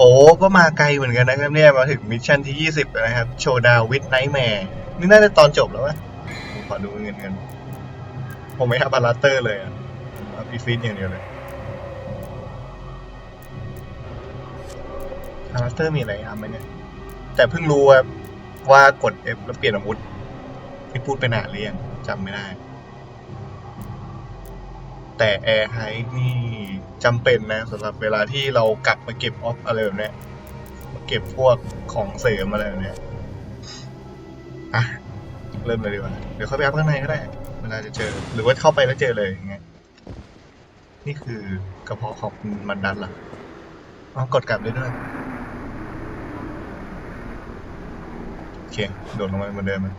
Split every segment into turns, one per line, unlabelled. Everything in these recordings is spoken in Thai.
โอ้ก็มาไกลเหมือนกันนะครับเนี่ยมาถึงมิชชั่นที่ 20 นะครับ โชว์ดาววิดไนท์แมร์นี่น่าจะตอนจบแล้ววะผมขอดูเงินกัน ผมไม่ทับบาลาเตอร์เลยอะอาพีฟีดอย่างเดียวเลยบาลาเตอร์มีอะไรทำไหมเนี่ย แต่เพิ่งรู้ว่าว่ากด F แล้วเปลี่ยนอาวุธที่พูดไปนานหรือยังจำไม่ได้ แต่แอร์ไฮนี่จำเป็นนะสำหรับเวลาที่เรากลับมาเก็บออฟอะไรแบบเนี้ยมาเก็บพวกของเสริมอะไรแบบเนี้ยอะเริ่มเลยดีกว่าเดี๋ยวเข้าไปอัพข้างในก็ได้ เวลาจะเจอ หรือว่าเข้าไปแล้วเจอเลยอย่างเงี้ยนี่คือกระเพาะของมันดันเหรออ๋อกดกลับได้ด้วยโอเคโดดลงมาเหมือนเดิมนะ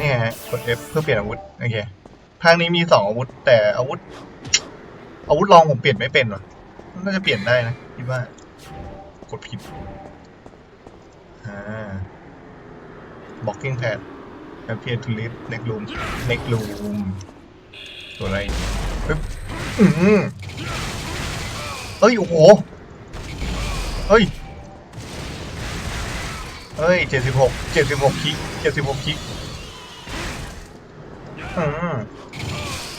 เนี่ยฮะกด F เพื่อเปลี่ยนอาวุธ โอเค ภาคนี้มีสองอาวุธ แต่อาวุธ อาวุธรองผมเปลี่ยนไม่เป็นว่ะน่าจะเปลี่ยนได้นะคิดว่ากดผิด อ่า blocking pad appear to leave next room next room ตัวอะไรปึ๊บอืมเอ้ย โอ้โห เฮ้ย เฮ้ยเจ็ดสิบหกเจ็ดสิบหกคิกเจ็ดสิบหกคิก อืม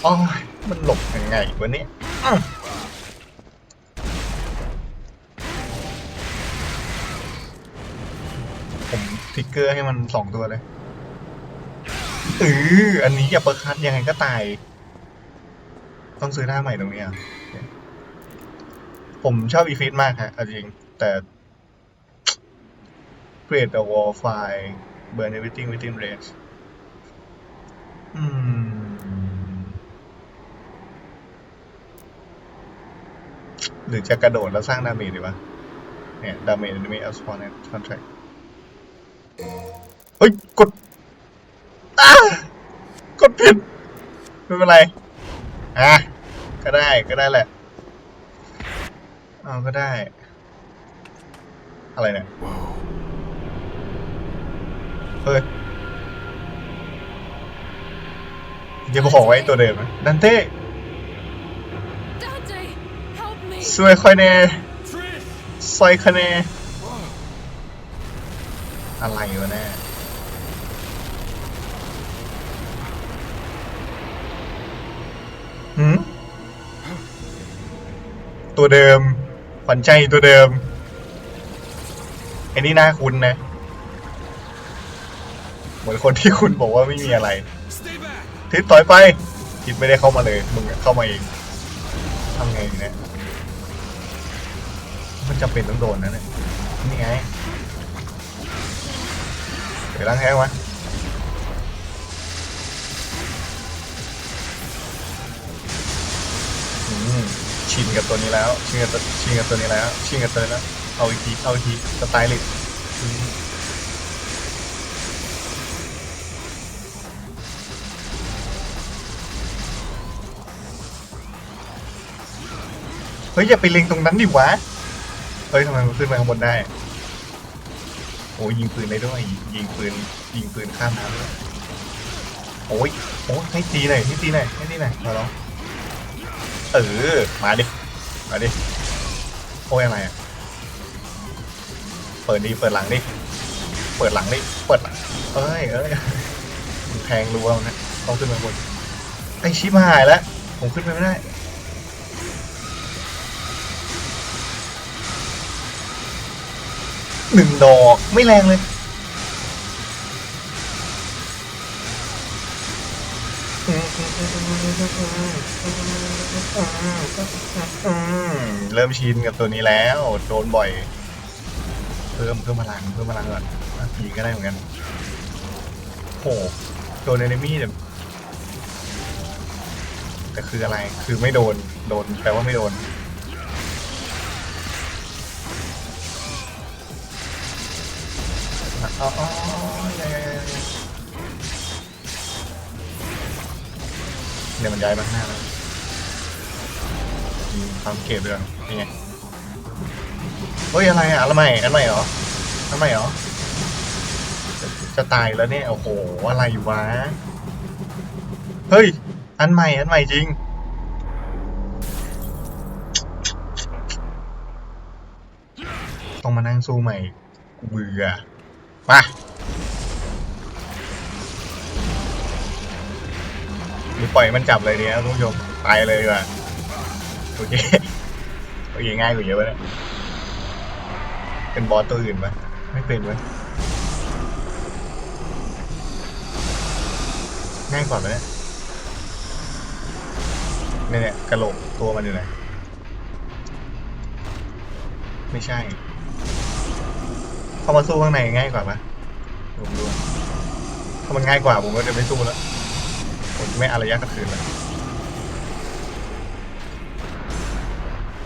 อ๋อมันหลบยังไงวะเนี่ยผมทิกเกอร์ให้มันสองตัวเลยเอออันนี้อย่าปิดคัดยังไงก็ตาย ต้องซื้อหน้าใหม่ตรงนี้อะผมชอบอีฟิตมากฮะจริง แต่ create a wall file burn everything within range อืม หรือจะกระโดดแล้วสร้างดาเมจดีวะ เนี่ย ดาเมจ enemy as spawn and contract เฮ้ย กดอ้ากดผิด ไม่เป็นไร อะ ก็ได้ ก็ได้แหละ เอาก็ได้ อะไรเนี่ย เฮ้ย ย่าบอกไว้ตัวเดิมนะดันเต้
Dante, help me!
ช่วยค่อยแน่ซอยคะแนอะไรวะแน่หืมตัวเดิมขวัญใจตัวเดิมไอ้นี่น่าคุ้นนะ เหมือนคนที่คุณบอกว่าไม่มีอะไร
Stay back!
ทิศต่อยไปทิศไม่ได้เข้ามาเลย มึงเข้ามาเองทำไงเนี่ยมันจำเป็นต้องโดนนะเนี่ยนี่ไงเดี๋ยวล้างแห้งวะอืมชินกับตัวนี้แล้ว ชินกับตัวชินกับตัวนี้แล้ว ชินกับตัวนี้แล้ว เอาอีกที เอาอีกทีสไตล์ลิส เฮ้ยอย่าไปเล็งตรงนั้นดิวะ เฮ้ยทำไมมันขึ้นไปข้างบนได้ โอ้ยยิงปืนได้ด้วยยิงปืนยิงปืนข้ามน้ำด้วยโอ้ยโอ้ยให้ตีหน่อยให้ตีหน่อยให้ตีหน่อยมาลองเออมาดิมาดิโอ้ยอะไรอะเปิดดิเปิดหลังดิเปิดหลังดิเปิดหลังเอ้ยเอ้ยแทงรัวมันนะต้องขึ้นไปข้าบนไอชิบหายแล้วผมขึ้นไปไม่ได้ หนึ่งดอกไม่แรงเลยเริ่มชินกับตัวนี้แล้ว โดนบ่อย เพิ่มเพิ่มพลังเพิ่มพลังก่อนอะยิงก็ได้เหมือนกันโหโดนเอนิมี่แต่แต่คืออะไรคือไม่โดนโดนแปลว่าไม่โดน อ๋อเดี๋ยวมันย้ายมาข้างหน้าแล้วความเก็บเรื่องนี่ไงเฮ้ยอะไรอะอะไใหม่อันใหม่เหรออันใหม่เหรอ จะตายแล้วเนี่ย โอ้โห อะไรอยู่วะ เฮ้ย อันใหม่ อันใหม่จริง ต้องมานั่งสู้ใหม่ กูเบื่อ มาหรือปล่อยมันจับเลยเดีนะทุกผู้ชมไปเลยดีกว่าโอเคโอเคง่ายกว่าเยอะเลยเป็นบอสตัวอื่นไหมไม่เป็นไหมง่ายกว่าไหมเนี่ยเนี่ยกระโหลกตัวมันอยู่ไหนไม่ใช่ เข้ามาสู้ข้างในง่ายกว่าปะผมดูถ้ามันง่ายกว่าผมก็จะไม่สู้แล้ว ผมจะไม่อารยะกับคืนแล้ว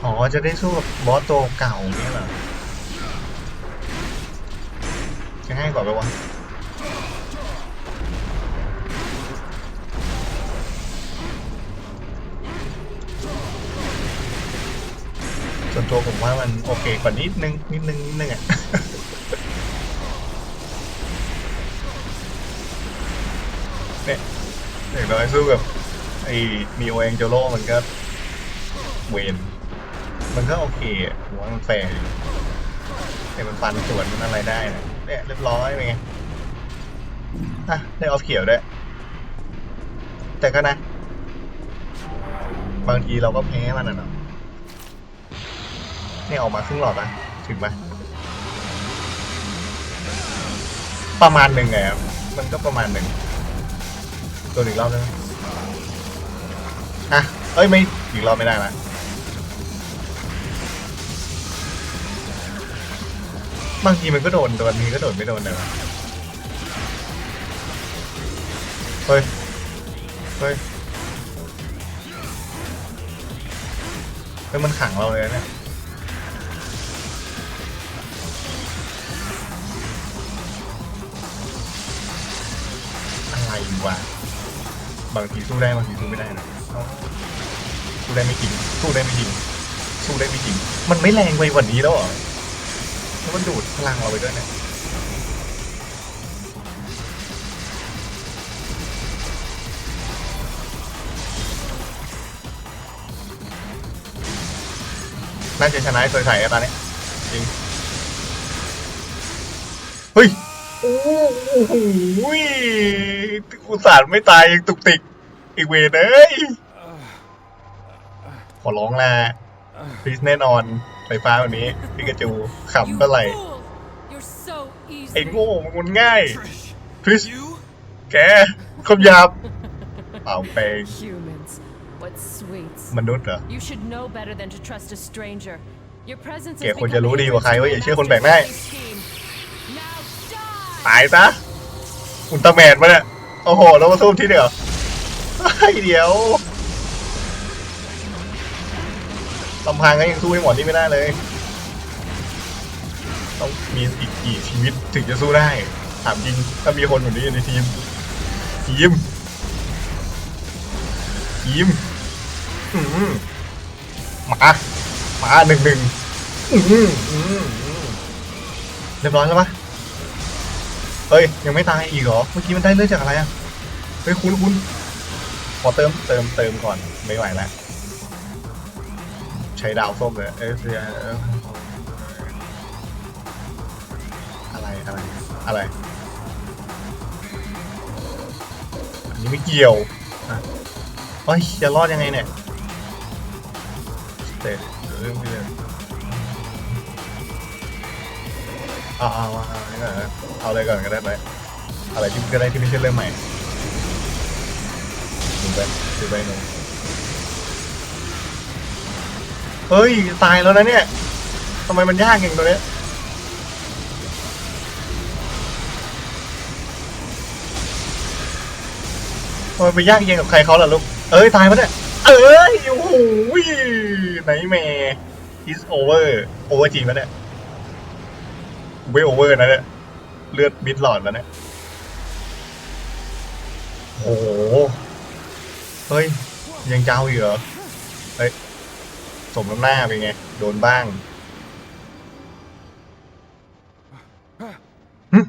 อ๋อจะได้สู้กับบอสตัวเก่าเนี่ยเหรอจะง่ายกว่าไปวะส่วนตัวผมว่ามันโอเคกว่านิดนึงนิดนึงนิดนึงอะ อย่างน้อยสู้กับไอ้มีโอเองโจโร่มันก็เวนมันก็โอเคอะผมว่ามันแฟร์แต่มันฟันสวนมันอะไรได้นะเนี่ยเรียบร้อยเป็นไงอะได้ออฟเขียวด้วยแต่ก็นะ บางทีเราก็แพ้มันอะเนาะนี่ออกมาครึ่งหลอดนะถึงไหมประมาณหนึ่งไงครับมันก็ประมาณหนึ่ง ตัวอีกรอบได้ไหมอะ เอ้ยไม่อีกรอบไม่ได้ละบางทีมันก็โดนโดนทีก็โดนไม่โดนเลยวะเฮ้ย เฮ้ยเฮ้ยมันขังเราเลยนะเนี่ยอะไรวะ บางทีสู้ได้บางทีสู้ไม่ได้นะสู้ได้ไม่จริงสู้ได้ไม่จริงสู้ได้ไม่จริง มันไม่แรงไปกว่านี้แล้วเหรอแล้วมันดูดพลังเราไปด้วยเนี่ยน่าจะชนะไอ้สวยใสอะตอนนี้จริงเฮ้ย โอ้โหอุตส่าห์ไม่ตายยังตุกติกอีกเวเอ้ย ขอร้องแหละพริสแน่นอนไฟฟ้าวันนี้พิกาจูขำเท่าไหร่ไอ้โง่มันง่ายพริสแกคำหยาบเป่าแปลงมนุษย์เหรอแกควรจะรู้ดีกว่าใครว่าอย่าเชื่อคนแปลกหน้า ตายซะอุลตร้าแมนมาเนี่ยโอ้โห แล้วมาสู้ที่เดียวไอ้เดียวลำพังก็ยังสู้ให้หมดนี่ไม่ได้เลย ต้องมีอีกกี่ชีวิตถึงจะสู้ได้ ถามจริงถ้ามีคนแบบนี้ในทีม ทีม ทีมอืมามาหนึ่งหนึ่งเรียบร้อยแล้วปะ เฮ้ย ยังไม่ตายอีกเหรอ เมื่อกี้มันได้เลือดจากอะไรอะ เฮ้ยคุณคุณขอเติมเติมเติมก่อนไม่ไหวแล้วใช้ดาวส้มเลยเอ้ยเออะไรอะไรอะไร อันนี้ไม่เกี่ยวอะเฮ้ยจะรอดยังไงเนี่ยเตะเรื่องพี่เลย เอาเอาเอาเอาเอาเอาอะไรก่อนก็ได้ไหมอะไรที่ก็ได้ที่ไม่ใช่เรื่องใหม่ดูไปดูไปหนูเฮ้ยตายแล้วนะเนี่ยทำไมมันยากอย่างตัวเนี้ยทำไมไปยากเย็นกับใครเขาล่ะลูก เอ้ยตายปะเนี่ย เอ้ยโอ้โหไหนแม่ is over over จริงปะเนี่ย ไม่โอเวอร์นะเนี่ย เลือดมิดหลอดแล้วเนี่ยโอ้โห เฮ้ย ยังเจ้าอยู่เหรอ เฮ้ย สมน้ำหน้าเป็นไง โดนบ้างหึ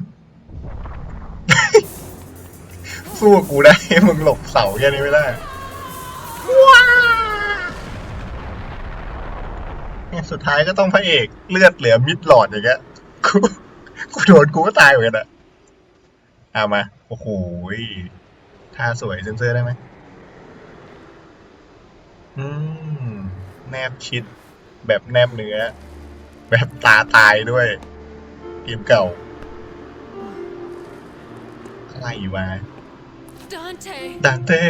สู้กูได้ มึงหลบเสาแค่นี้ไม่ได้ว้าไอ้เนี่ยสุดท้ายก็ต้องพระเอกเลือดเหลือมิดหลอดอย่างเงี้ย กูกูโดนกูก็ตายเหมือนกันอะเอามา โอ้โหยท่าสวยเซนเซอร์ได้ไหมอืม แนบชิด แบบแนบเนื้อ แบบตาตายด้วย เกมเก่า อะไรวะ
Dante!
ดันเต้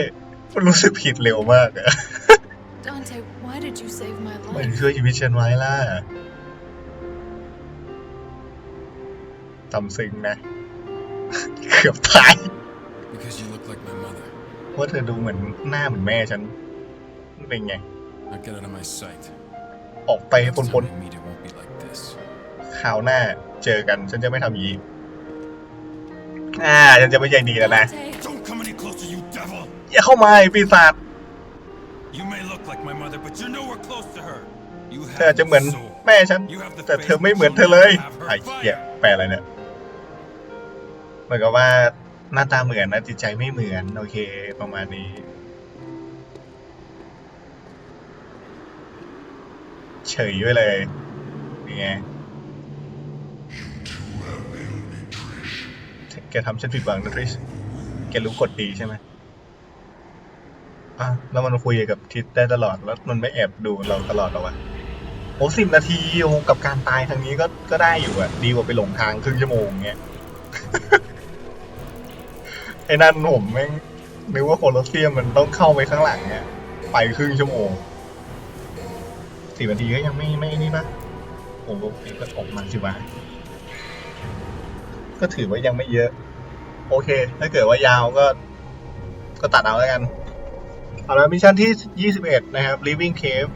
มันรู้สึกผิดเร็วมากอะ
Dante, why did you save my
ไม่
life?
ช่วยชีวิตฉันไว้ล่ะ ตำซึ้งนะ เกือบตาย
Because you look like my mother.
ว่าเธอดูเหมือนหน้าเหมือนแม่ฉันมันเป็นไง
Now get out of my sight.
ออกไปให้
Next
พ้น
time we meet, it won't be like this.
ๆข่าวหน้า เจอกันฉันจะไม่ทำอย่างนี้อ่าฉันจะไม่ใจดีแล้วนะ
Dante!
Don't come any closer, you devil!
อย่าเข้ามาไอ้ปีศาจ
You may look like my mother, but you're nowhere close to her. You
เธออาจ
have
จะเหมือน
no soul.
แม่ฉัน
You have the
แต่
face,
เธอไม่
but
เหมือน
you'll
เธอเลย
never have her
ไอ้เหี้ย
fire.
แปลอะไรเนี่ย เหมือนกับว่าหน้าตาเหมือนนะจิตใจไม่เหมือน โอเค ประมาณนี้ เฉยไว้เลยนี่ไงแกทำฉันผิดหวังนะทริชแกรู้กฎดีใช่ไหมอะแล้วมันคุยกับทิศได้ตลอดแล้วมันไม่แอบดูเราตลอดหรอวะโอ้สิบนาทีโอ้กับการตายทางนี้ก็ก็ได้อยู่อะดีกว่าไปหลงทางครึ่งชั่วโมงเงี้ย ไอ้นั่นผมแม่งนึกว่าโคลอสเซียมมันต้องเข้าไปข้างหลังเนี่ยไปครึ่งชั่วโมงสิบนาทีก็ยังไม่ไม่นี่ปะโอ้โหก็ออกมาสิวะก็ถือว่ายังไม่เยอะ โอเค ถ้าเกิดว่ายาวก็ ก็ตัดเอาแล้วกัน เอาละมิชชั่นที่ยี่สิบเอ็ดนะครับ living cave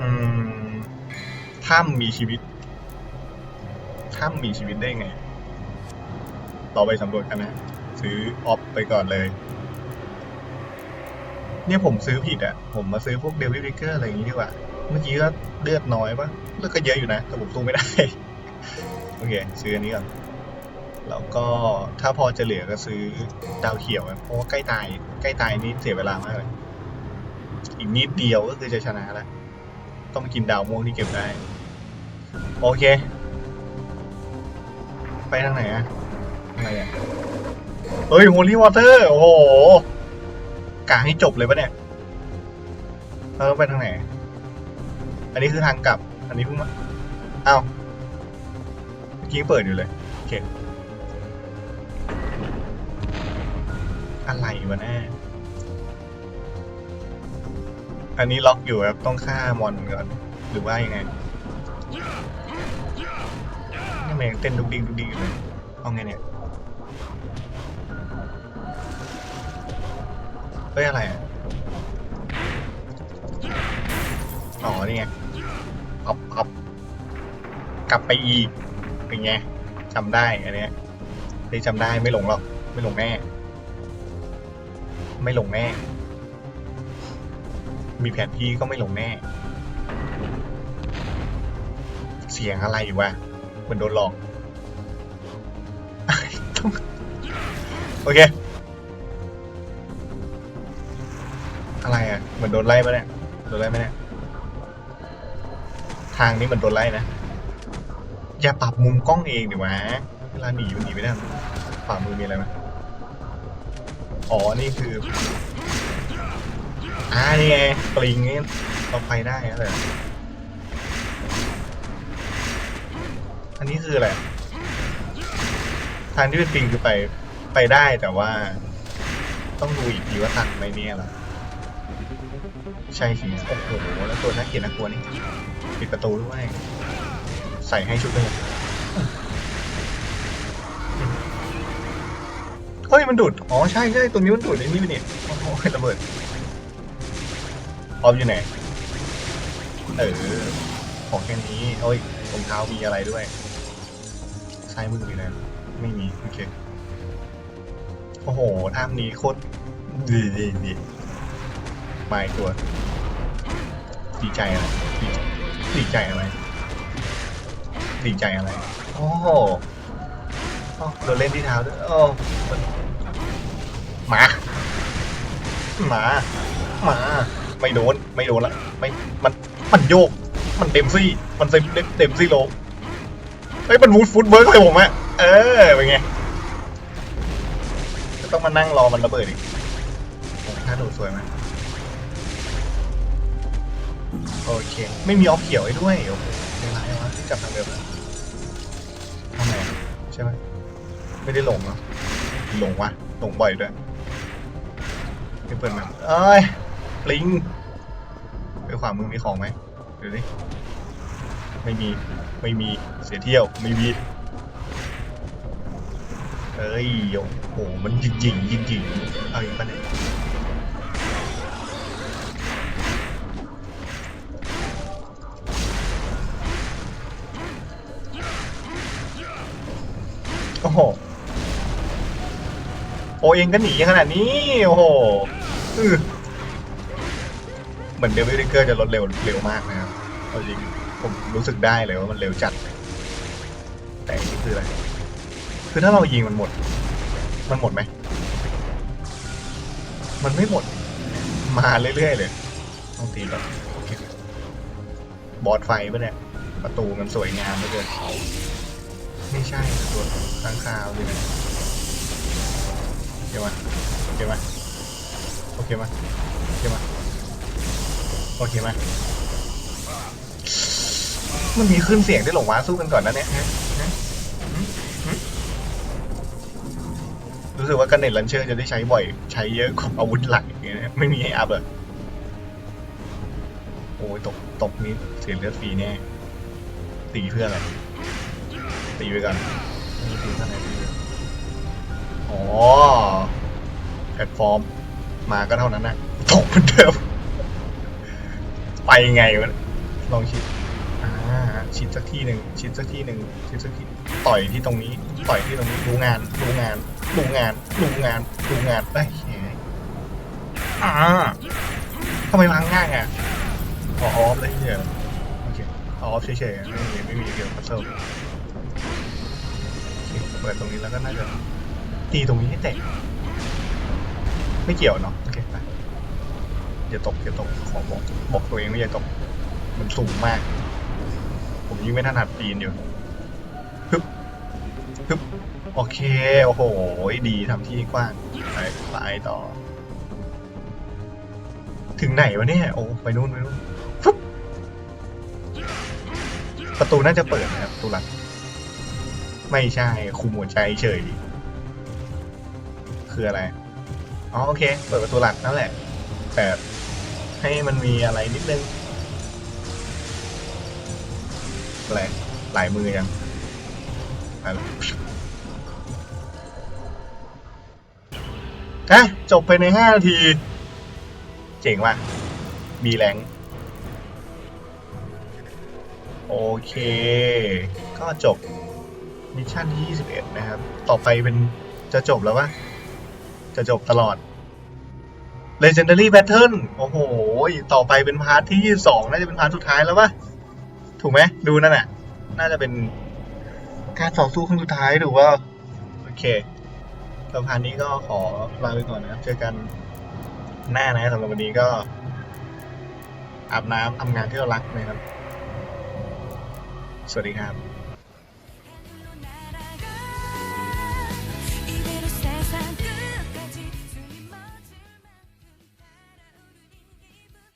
อืมถ้ำมีชีวิตถ้ำมีชีวิตได้ไงเราไปสำรวจกันนะ ซื้อออฟไปก่อนเลย เนี่ยผมซื้อผิดอะผมมาซื้อพวกเดวิดริเกอร์อะไรอย่างงี้ดีกว่า เมื่อกี้ก็เลือดน้อยปะเลือดก็เยอะอยู่นะ แต่ผมสู้ไม่ได้ โอเค ซื้ออันนี้ก่อน แล้วก็ถ้าพอจะเหลือก็ซื้อดาวเขียวเพราะว่าใกล้ตาย ใกล้ตายนี่เสียเวลามากเลย อีกนิดเดียวก็คือจะชนะแล้ว ต้องกินดาวม่วงที่เก็บได้ โอเค ไปทางไหนอะอะไรอะ เฮ้ยโฮลี่วอเตอร์ โอ้โหกะให้จบเลยปะเนี่ยเราต้องไปทางไหน อันนี้คือทางกลับ อันนี้เพิ่งมาอ้าวเมื่อกี้เปิดอยู่เลย โอเค อะไรวะแน่อันนี้ล็อกอยู่ครับ ต้องฆ่ามอนก่อน หรือว่ายังไงนี่แมันยังเต้นดุกดิกดุกดิกเลย เอาไงเนี่ย ฮ้ยอะไรอะอ๋อนี่ไงอับอับกลับไปอีกเป็นไงจำได้อันเนี้ยได้จำได้ไม่หลงหรอกไม่หลงแน่ ไม่หลงแน่ มีแผนที่ก็ไม่หลงแน่ เสียงอะไรอยู่วะเหมือนโดนหลอก โอเค เหมือนโดนไล่ปะเนี่ย โดนไล่ไหมเนี่ย ทางนี้เหมือนโดนไล่นะ อย่าปรับมุมกล้องเองดิวะ เวลาหนีมันหนีไม่ได้ฝ่ามือมีอะไรไหมอ๋อ นี่คือ อ่า นี่ไงปลิงนี่เราไปได้แล้วเลยอันนี้คืออะไร ทางที่เป็นปลิงคือไป ไปได้แต่ว่า ต้องดูอีกทีว่าตันไหมเนี่ยหรอ ใช่สิโอ้โหแล้วตัวน่าเกลียดน่ากลัวนี่ปิดประตูด้วย ใส่ให้ชุดเลยเฮ้ยมันดูด อ๋อใช่ใช่ตรงนี้มันดูดไอ้นี่ไปเนี่ยโอ้โหระเบิดออฟอยู่ไหน เออ ของแค่นี้โอ้ยรองเท้ามีอะไรด้วยซ้ายมือมีอะไรไม่มี โอเค โอ้โหท่ามนี้โคตรดีดีดี มาอีกตัวดีใจอะไรดีใจอะไรดีใจอะไร โอ้โหอ้าวโดนเล่นที่เท้าด้วยโอ้หมาหมาหมาไม่โดน ไม่โดนละ ไม่ มัน มันโยก มันเต็มซี่ มันเต็มเต็มซี่โลเฮ้ย มันวูดฟุตเบิร์กเลยผมอะเออ เป็นไงจะต้องมานั่งรอมันระเบิดอีกโอ้ท่าดดสวยไหม โอเค ไม่มีออฟเขียวให้ด้วยโอ้โหในร้ายวะที่กลับทางเดิมแล้วทำไมใช่ไหมไม่ได้หลงเหรอหลงวะหลงบ่อยด้วยไม่เปิดมันเอ้ยปลิงไปขวามือมีของไหมเดี๋ยวดิไม่มีไม่มีเสียเที่ยวไม่มีเอ้ยโอ้โหมันยิงยิงยิงยิงเอาอีกปะเนี่ย หโอเองก็หนีขนาดนี้ โอ้โหเหมือนเดวิดเกอร์จะลดเร็วเร็วมากนะครับเอาจริงผมรู้สึกได้เลยว่ามันเร็วจัด แต่นี่คืออะไร คือถ้าเรายิงมันหมด มันหมดไหม มันไม่หมด มาเรื่อยๆเลย ต้องตีแบบโอเคบอสไฟปะเนี่ย ประตูมันสวยงามเหลือเกิน ไม่ใช่ตัวข้างคาวเลยนะโอเคไหมโอเคไหมโอเคไหมโอเคไหมโอเคไหมมันมีขึ้นเสียงได้หลงว้าสู้กันก่อนนะเนี่ยฮะรู้สึกว่ากันเน็ตลันเชอร์จะได้ใช้บ่อย ใช้เยอะกว่าอาวุธหลักอย่างเงี้ยไม่มีให้อัพเลยโอ้ยตกตกนี้เสียเลือดฟรีแน่ตีเพื่ออะไร ตีไปก่อนนี่ตีเท่าไหร่ตีไปอ๋อแพลตฟอร์ม มาก็เท่านั้นนะตกเหมือนเดิมไปไงวะลองคิดอ่าชิดสักที่หนึ่งชิดสักที่หนึ่งชิดสักที่ต่อยที่ตรงนี้ ต่อยที่ตรงนี้ดูงานดูงานดูงานดูงานดูงานเอ้ยแหมอ่าทำไมพังง่ายอะอ๋อออฟเลยเฉยโอเคออฟเฉยๆไม่มีไม่มีเกี่ยวกับพัซเซิลโอเคเปิดตรงนี้แล้วก็น่าจะตีตรงนี้ให้แตกไม่เกี่ยวเนาะโอเคไปอย่าตกอย่าตกขอบอกบอกตัวเองว่าอย่าตกมันสูงมาก ผมยิ่งไม่ถนัดปีนอยู่ฮึบฮึบโอเค โอ้โห ดีทำที่กว้างไปไปต่อ ถึงไหนวะเนี่ย โอ้ ไปนู่นไปนู่นประตูน่าจะเปิดนะครับประตูหลัง ไม่ใช่คุมหัวใจเฉยคืออะไร อ๋อโอเค เปิดประตูหลักนั่นแหละ แต่ให้มันมีอะไรนิดนึง อะไร หลายมือยังไปละอะจบไปในห้านาที เจ๋งว่ะบีแรง โอเค ก็จบ มิชชั่นที่ 21 นะครับ ต่อไปเป็นจะจบแล้ววะจะจบตลอด Legendary Battle โอ้โห ต่อไปเป็นพาร์ทที่ 22 น่าจะเป็นพาร์ทสุดท้ายแล้ววะถูกไหมดูนั่นแหละน่าจะเป็นการต่อสู้ครั้งสุดท้ายหรือว่า โอเคสำหรับพาร์ทนี้ก็ขอลาไปก่อนนะครับ เจอกันหน้านะสำหรับวันนี้ก็ อาบน้ำทำงานที่เรารักนะครับ สวัสดีครับ